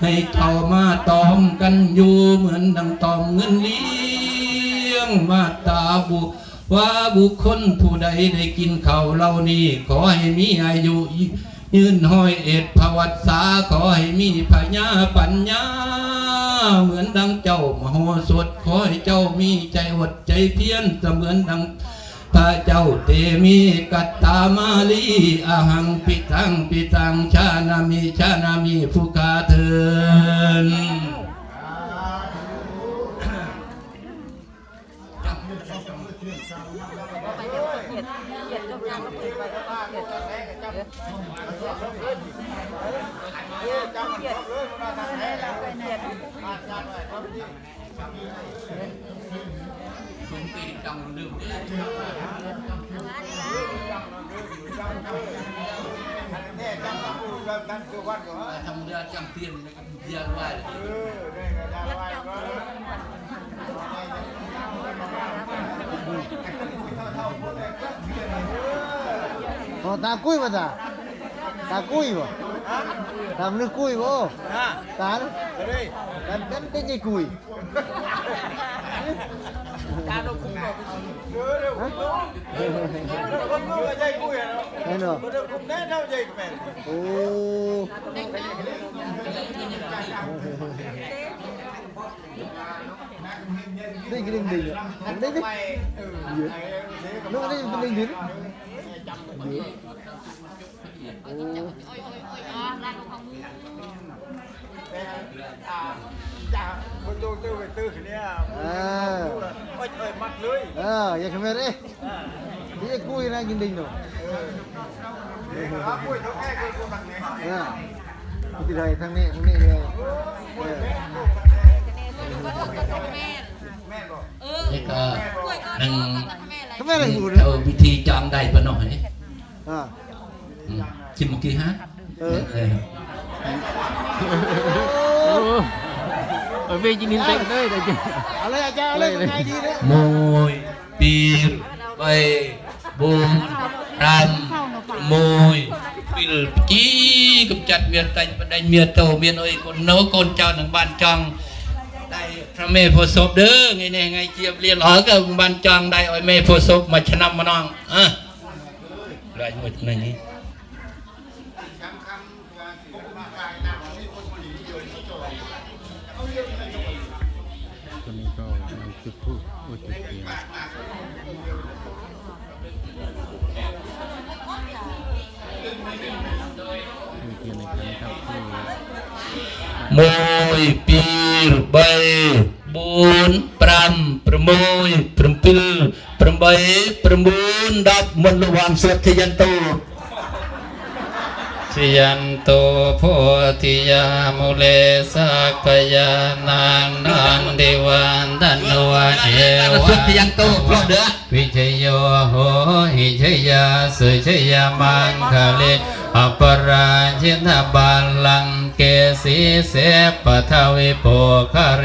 ให้เจ้ามาตอมกันอยู่เหมือนดังตอมเงินเลี้ยงมาตาบุว่าบุคคลผู้ใดได้กินข้าวเหล่านี้ ขอให้มีอายุยืนห้อยเอ็ดภวัตสาขอให้มีพญาปัญญา เหมือนดังเจ้ามโหสถขอให้เจ้ามีใจอดใจเพียรเสมือนดัง พระเจ้าเตมีกัตตามาลีอาหังปิทังปิทังชานามิชานามิภูคาเทินผมตีจังลืมแน่จังต้องดูกันกันคือวันก่อนทำเ cũng tiền trong đường đi không ra trăm tiền ra ngoài ra ngoài Ờ, ta cúi mà ta Ta cúi mà Ta nước cúi mà Ta Ta đánh cái dây cùi thế nữa ô đây cái đình đình đây cái nó đây cái đình đình Hãy subscribe cho kênh ôi ôi ôi Để không bỏ lỡ những video hấp dẫn ย à โอ้ยเอ้ยมัดเลย à vậy không biết đấy cái cùi này cái đình rồi เดี๋ยวครับกุ้ยเขาแก้กุ้ยกูตังเนี่ย à thì đây thằng này thằng này này แม่บอกนี่ก็นั่ง không biết là ngủ เอา đấy วิธีจำได้ปะหน่อย à อืมชิมเมื่อกี้ฮะเออเออ ở bên chỉ nhìn tay đây đây chứ ở đây à cha ở đây có ngay đi đấy มวยปีรใบบูมรำมวยปิลจี้กำจัดเมียตันประดัยเมียโตเมียน้อยคนโนคนเจ้าหนังบ้านจองได้พระเมพศพเด้อไงเนี่ยไงเจียบเรียนอ๋อก็บ้านจองได้อ้อยเมพศพมาชนะมาน้องอะราย หมดนั่นนี่ คนนี้ก็จุดทูบโอ้จุดเทียนจุดเทียนในครั้งครับที่ มวยปีรใบบู ทยันโตชยันโตโพธิยามุเลสักยานางนันเดวันดันวะเอสุวะทยันโตเพราะเด้อวิชโยโหหิชยาสุชยามังคะเลอปราชินบาลังเกสีเสปทวิโปคะเร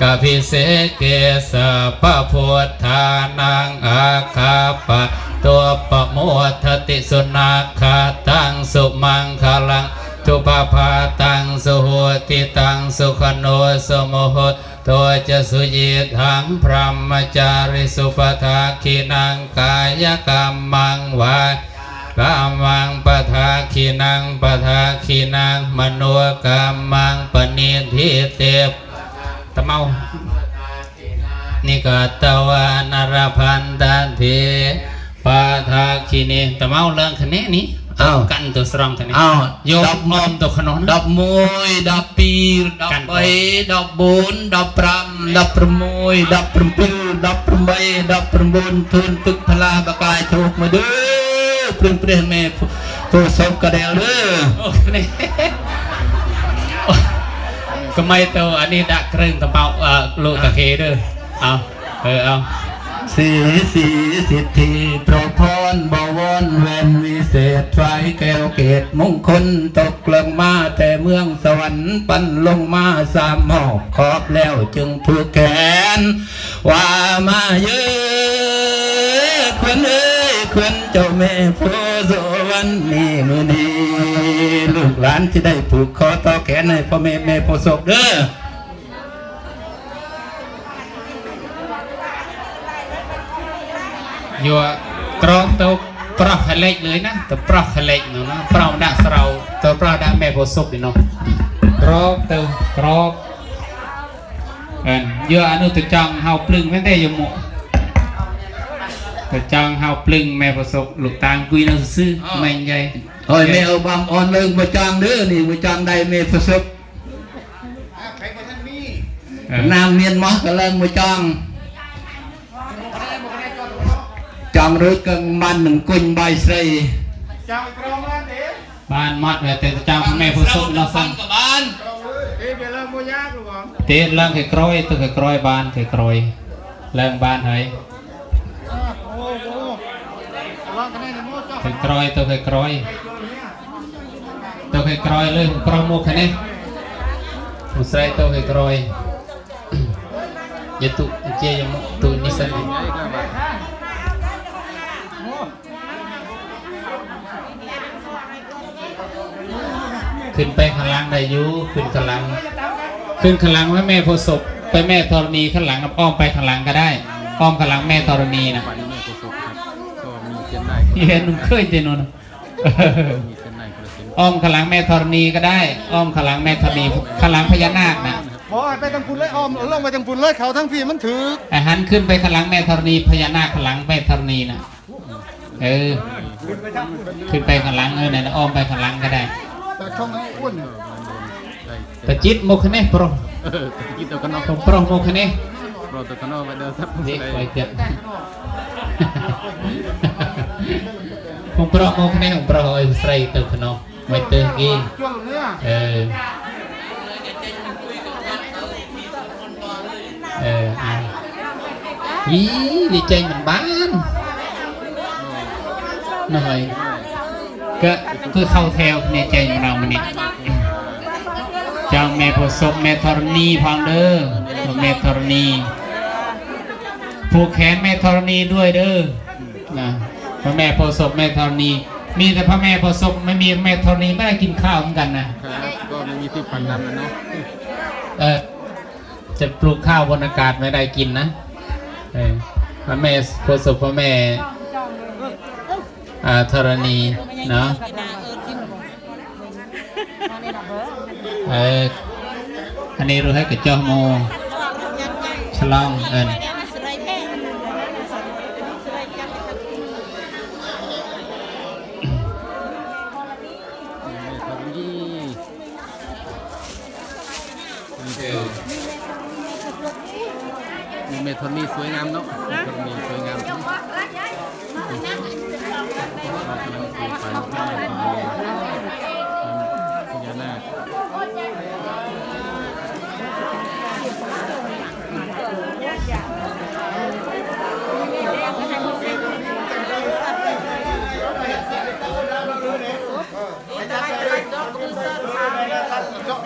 กพิเสเกสะพะพุทธานังอาคาปะ ตัวปะโมทติสุนาคาตังสุมังคลังทุปาพาตังสุโหติตังสุขโนสมโหตัวจะสุยิทังพรหมจาริสุปทาคินังกายกรรมังวากามังปทาคินังปทาคินังมโนกรรมังปณิทิเตปตะเมานิกาตวานารพันตันเท បាថាគីនេះតមកឡើងគ្នានេះអោកាន់ទៅស្រង់គ្នាអោយកនំទៅក្នុង11 12 13 14 15 16 17 18 19ធូនទឹកថ្លាបកាយធូបមកទេព្រឹងព្រះមេពូសុំកដែលទេអូនេះកុំឲ្យទៅអានេះដាក់គ្រឿងតបោកលោកតាគេទេអោអើអោ สี่สีสิทธิโปรพรบวรแวนวิเศษไฟแก้วเกตมงคลตกลงมาแต่เมืองสวรรค์ปั้นลงมาสามหอกขอบแล้วจึงผูกแขน ว่ามาเยอะเพื่อนเอ้ยควันเจ้าแม่โพโสวันนี้มือนีลูกหลานจะได้ผูกคอต่อแขนให้พ่อแม่แม่โพศกเด้อ យកក្រងទៅប្រោះខលេចលើណាទៅប្រោះខលេចនោះណាប្រោះដាក់ស្រោទៅប្រោះដាក់មេពោសុបនេះនោះក្រោបទៅក្រោបអើយកអនុទៅចង់ហៅភ្លឹងមែនទេយកមកទៅចង់ហៅភ្លឹងមេប្រសុកលោកតាអង្គុយនៅសឺមិនយ៉ៃហើយមេអូបងអូនលើមកចង់លើនេះមកចង់ដៃមេប្រសុកណាមានមកក៏ឡើងមកចង់ ចង់រើកឹងម៉ាន់នឹងគុញបាយស្រីចង់ប្រមទេ បានម៉ាត់វាតែចាំផ្នែកពុសុខដល់សិនក៏បានទេវាឡើងមួយយ៉ាងបងទៀតឡើងគេក្រោយទៅគេក្រោយបានគេក្រោយឡើងបានហើយគេក្រោយទៅគេក្រោយទៅគេក្រោយលើក្រុមមកខាងនេះពុស្រីទៅគេក្រោយយទុជាយមទុនេះសិន ขึ้นไปข้างล่างได้อยู่ขึ้นข้างล่างขึ้นข้างล่างไว้แม่โพธิ์ศพไปแม่ธรณีข้างหลังกับอ้อมไปข้างหลังก็ได้ อ้อมข้างหลังแม่ธรณีนะปันแม่กุศลครับก็มีเส้นได้เห็นหนุ่มเคยเจนนมีเส้นได้คนละเส้นอ้อมขางหลังแม่ธรณีก็ได้ อ้อมขางหลังแม่ธรณีขางหลังพญานาคนะบอกให้ไปทางคุณเลยออมลงไปทางคุณเลยเขาทั้งพี่มันถือไอ้หันขึ้นไปขางหลังแม่ธรณีพญานาคขางหลังแม่ธรณีนะเออขึ้นไปขางหลังเออเนี่ยนะอ้อมไปขางหลังก็ได้ តែឆុងឯងអួនតាជីតមកខាងនេះប្រុសតាជីតទៅកណ្ដោខ្ញុំប្រុសមកខាងនេះប្រុសទៅកណ្ដោវាដើរសាប់នេះបាយទៀតខ្ញុំប្រុសមកខាងនេះខ្ញុំប្រុសឲ្យស្រីទៅកណ្ដោមិនទៅគេអឺអឺយីវាចេញមិនបាននោះហើយ กีช่วงเนี้ยเออเอออะยี่ดีใจเหมือนบ้านหน่อยก็คือเข้าแถวในใจของเรามันนี่เจ้าแม่โพธิ์ศพแม่ธรณีพังเด้อแม่ธรณีผูกแขนแม่ธรณีด้วยเด้อนะพระแม่โพธิ์ศพแม่ธรณี มีแต่พระแม่โพธิ์ศพไม่มีแม่ธรณีไม่ได้กินข้าวเหมือนกันนะครับก็ไม่มีที่ปันน้ำนะเนาะเออจะปลูกข้าวบนอากาศไม่ได้กินนะเออพระแม่โพธิ์ศพพระแม่อ่าธรณี đó ờ anh đi rồi hết cái cho mô salon ừ. mình mệt thuần mì suối ngam đó. Mì suối ngam.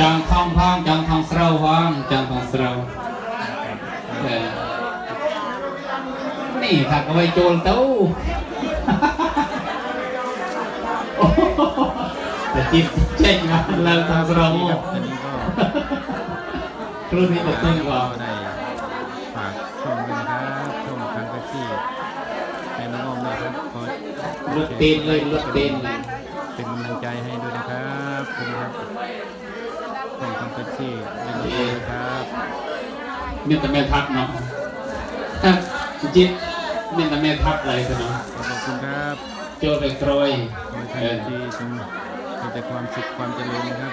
จังทองพองจังทองเสราวังจังทองเสรานี่ถักไว้โจลเต้าแต่จิตเจ๊งมาแล้วทางเราโมรุ่นนี้แบบต้นก่อนในฝากชมกันครับชมครั้งที่ให้น้องๆนะครับรถเต็นเลยรถเต็นเลย เมียแต่แม่ทัพเนาะจิตเมียแต่แม่ทัพอะไรกันเนาะขอบคุณครับ เจอไปโกรยที่มีแต่ความสุขความเจริญนะครับ